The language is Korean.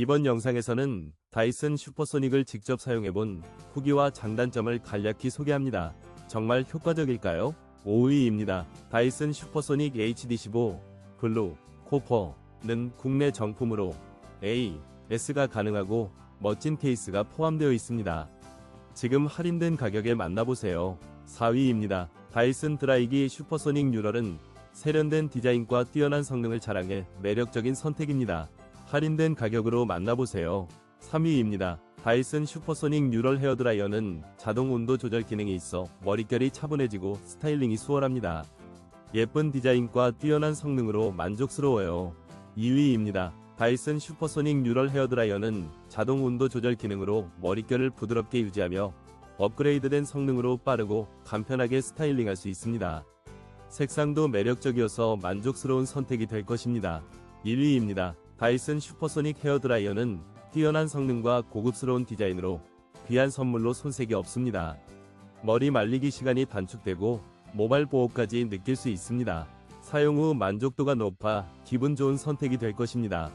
이번 영상에서는 다이슨 슈퍼소닉을 직접 사용해본 후기와 장단점을 간략히 소개합니다. 정말 효과적일까요? 5위입니다. 다이슨 슈퍼소닉 HD15 블루 코퍼는 국내 정품으로 A, S가 가능하고 멋진 케이스가 포함되어 있습니다. 지금 할인된 가격에 만나보세요. 4위입니다. 다이슨 드라이기 슈퍼소닉 뉴럴은 세련된 디자인과 뛰어난 성능을 자랑해 매력적인 선택입니다. 할인된 가격으로 만나보세요. 3위입니다. 다이슨 슈퍼소닉 뉴럴 헤어드라이어는 자동 온도 조절 기능이 있어 머릿결이 차분해지고 스타일링이 수월합니다. 예쁜 디자인과 뛰어난 성능으로 만족스러워요. 2위입니다. 다이슨 슈퍼소닉 뉴럴 헤어드라이어는 자동 온도 조절 기능으로 머릿결을 부드럽게 유지하며 업그레이드된 성능으로 빠르고 간편하게 스타일링할 수 있습니다. 색상도 매력적이어서 만족스러운 선택이 될 것입니다. 1위입니다. 다이슨 슈퍼소닉 헤어드라이어는 뛰어난 성능과 고급스러운 디자인으로 귀한 선물로 손색이 없습니다. 머리 말리기 시간이 단축되고 모발 보호까지 느낄 수 있습니다. 사용 후 만족도가 높아 기분 좋은 선택이 될 것입니다.